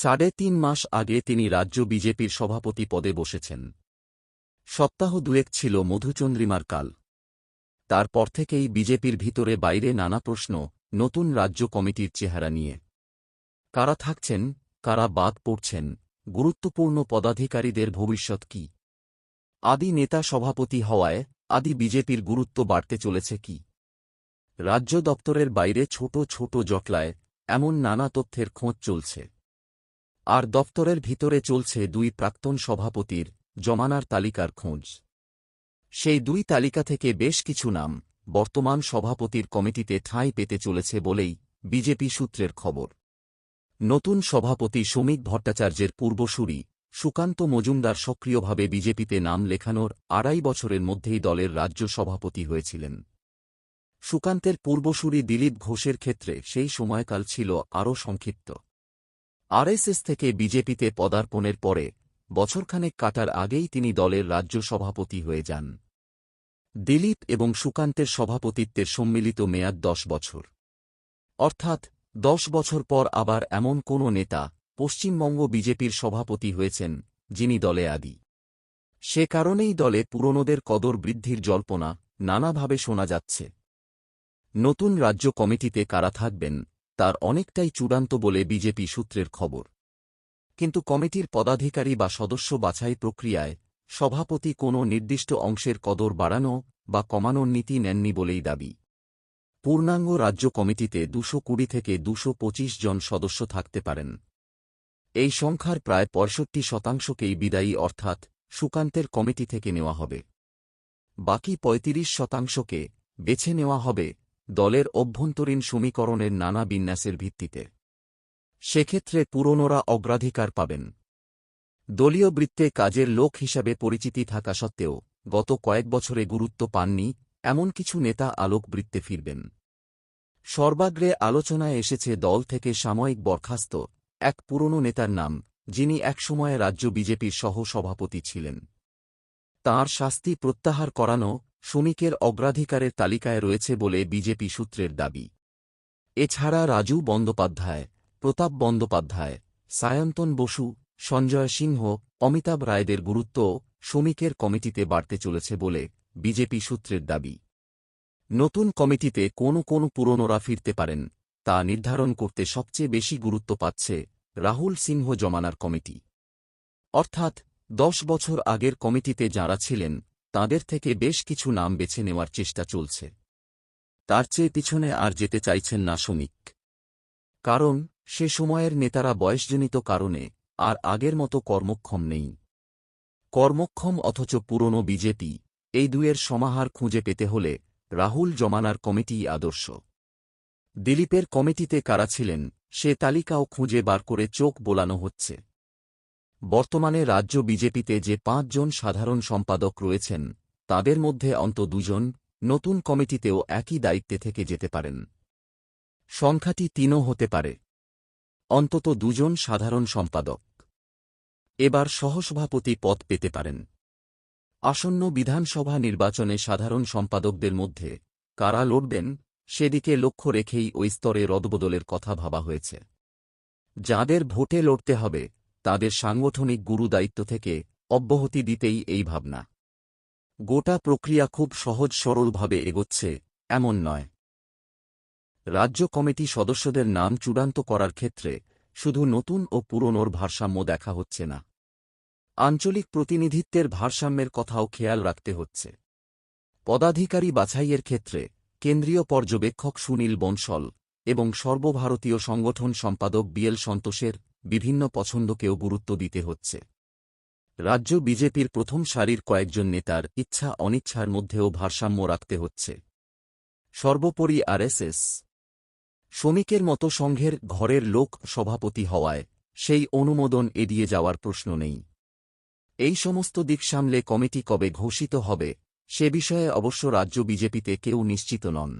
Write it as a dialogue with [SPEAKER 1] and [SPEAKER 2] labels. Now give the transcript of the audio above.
[SPEAKER 1] সাড়ে তিন মাস আগে তিনি রাজ্য বিজেপির সভাপতি পদে বসেছেন। সপ্তাহ দুয়েক ছিল মধুচন্দ্রিমার কাল। তারপর থেকেই বিজেপির ভিতরে বাইরে নানা প্রশ্ন, নতুন রাজ্য কমিটির চেহারা নিয়ে। কারা থাকছেন, কারা বাদ পড়ছেন, গুরুত্বপূর্ণ পদাধিকারীদের ভবিষ্যৎ কি? আদি নেতা সভাপতি হওয়ায় আদি বিজেপির গুরুত্ব বাড়তে চলেছে কি? রাজ্য দপ্তরের বাইরে ছোট ছোট জটলায় এমন নানা তথ্যের খোঁজ চলছে। আর দপ্তরের ভিতরে চলছে দুই প্রাক্তন সভাপতির জমানার তালিকার খোঁজ। সেই দুই তালিকা থেকে বেশ কিছু নাম বর্তমান সভাপতির কমিটিতে ঠাঁই পেতে চলেছে বলেই বিজেপি সূত্রের খবর। নতুন সভাপতি শ্রমিক ভট্টাচার্যের পূর্বসূরি সুকান্ত মজুমদার সক্রিয়ভাবে বিজেপিতে নাম লেখানোর আড়াই বছরের মধ্যেই দলের রাজ্য সভাপতি হয়েছিলেন। সুকান্তের পূর্বসূরি দিলীপ ঘোষের ক্ষেত্রে সেই সময়কাল ছিল আরও সংক্ষিপ্ত। আরএসএস থেকে বিজেপিতে পদার্পণের পরে বছরখানেক কাটার আগেই তিনি দলের রাজ্য সভাপতি হয়ে যান। দিলীপ এবং সুকান্তের সভাপতিত্বের সম্মিলিত মেয়াদ দশ বছর। অর্থাৎ দশ বছর পর আবার এমন কোন নেতা পশ্চিমবঙ্গ বিজেপির সভাপতি হয়েছেন যিনি দলে আদি। সে কারণেই দলে পুরনোদের কদর বৃদ্ধির জল্পনা নানাভাবে শোনা যাচ্ছে। নতুন রাজ্য কমিটিতে কারা থাকবেন তার অনেকটাই চূড়ান্ত বলে বিজেপি সূত্রের খবর। কিন্তু কমিটির পদাধিকারী বা সদস্য বাছাই প্রক্রিয়ায় সভাপতি কোনো নির্দিষ্ট অংশের কদর বাড়ানো বা কমানোর নীতি নেননি বলেই দাবি। পূর্ণাঙ্গ রাজ্য কমিটিতে দুশো কুড়ি থেকে দুশো পঁচিশ জন সদস্য থাকতে পারেন। এই সংখ্যার প্রায় পঁয়ষট্টি শতাংশকেই বিদায়ী অর্থাৎ সুকান্তের কমিটি থেকে নেওয়া হবে। বাকি ৩৫ শতাংশকে বেছে নেওয়া হবে দলের অভ্যন্তরীণ সমীকরণের নানা বিন্যাসের ভিত্তিতে। সেক্ষেত্রে পুরনোরা অগ্রাধিকার পাবেন। দলীয় বৃত্তে কাজের লোক হিসাবে পরিচিতি থাকা সত্ত্বেও গত কয়েক বছরে গুরুত্ব পাননি এমন কিছু নেতা আলোক বৃত্তে ফিরবেন। সর্বাগ্রে আলোচনায় এসেছে দল থেকে সাময়িক বরখাস্ত এক পুরনো নেতার নাম, যিনি একসময়ে রাজ্য বিজেপির সহ সভাপতি ছিলেন। তাঁর শাস্তি প্রত্যাহার করানো শ্রমিকের অগ্রাধিকারের তালিকায় রয়েছে বলে বিজেপি সূত্রের দাবি। এছাড়া রাজু বন্দ্যোপাধ্যায়, প্রতাপ বন্দ্যোপাধ্যায়, সায়ন্তন বসু, সঞ্জয় সিংহ, অমিতাভ রায়দের গুরুত্ব শ্রমিকের কমিটিতে বাড়তে চলেছে বলে বিজেপি সূত্রের দাবি। নতুন কমিটিতে কোন কোন পুরনোরা ফিরতে পারেন, তা নির্ধারণ করতে সবচেয়ে বেশি গুরুত্ব পাচ্ছে রাহুল সিংহ জমানার কমিটি। অর্থাৎ দশ বছর আগের কমিটিতে যাঁরা ছিলেন তাদের থেকে বেশ কিছু নাম বেছে নেওয়ার চেষ্টা চলছে। তার চেয়ে পিছনে আর যেতে চাইছেন না শ্রমিক। কারণ, সে সময়ের নেতারা বয়সজনিত কারণে আর আগের মতো কর্মক্ষম নেই। কর্মক্ষম অথচ পুরনো বিজেপি, এই দুয়ের সমাহার খুঁজে পেতে হলে রাহুল জমানার কমিটিই আদর্শ। দিলীপের কমিটিতে কারা ছিলেন, সে তালিকাও খুঁজে বার করে চোখ বোলানো হচ্ছে। বর্তমানে রাজ্য বিজেপিতে যে পাঁচজন সাধারণ সম্পাদক রয়েছেন, তাদের মধ্যে অন্ত দুজন নতুন কমিটিতেও একই দায়িত্বে থেকে যেতে পারেন। সংখ্যাটি তিনও হতে পারে। অন্তত দুজন সাধারণ সম্পাদক। এবার সহসভাপতি পদ পেতে পারেন। আসন্ন বিধানসভা নির্বাচনে সাধারণ সম্পাদকদের মধ্যে কারা লড়বেন, সেদিকে লক্ষ্য রেখেই ওই স্তরে রদবদলের কথা ভাবা হয়েছে। যাদের ভোটে লড়তে হবে তাদের সাংগঠনিক গুরু দায়িত্ব থেকে অব্যাহতি দিতেই এই ভাবনা। গোটা প্রক্রিয়া খুব সহজ সরলভাবে এগোচ্ছে, এমন নয়। রাজ্য কমিটি সদস্যদের নাম চূড়ান্ত করার ক্ষেত্রে শুধু নতুন ও পুরনোর ভারসাম্য দেখা হচ্ছে না। আঞ্চলিক প্রতিনিধিত্বের ভারসাম্যের কথাও খেয়াল রাখতে হচ্ছে। পদাধিকারী বাছাইয়ের ক্ষেত্রে কেন্দ্রীয় পর্যবেক্ষক সুনীল বনশল এবং সর্বভারতীয় সংগঠন সম্পাদক বিএল সন্তোষের বিভিন্ন পছন্দকেও গুরুত্ব দিতে হচ্ছে। রাজ্য বিজেপির প্রথম সারির কয়েকজন নেতার ইচ্ছা অনিচ্ছার মধ্যেও ভারসাম্য রাখতে হচ্ছে। সর্বোপরি আরএসএস। শ্রমিকের মতো সংঘের ঘরের লোক সভাপতি হওয়ায় সেই অনুমোদন এড়িয়ে যাওয়ার প্রশ্ন নেই। এই সমস্ত দিক সামলে কমিটি কবে ঘোষিত হবে, সে বিষয়ে অবশ্য রাজ্য বিজেপিতে কেউ নিশ্চিত নন।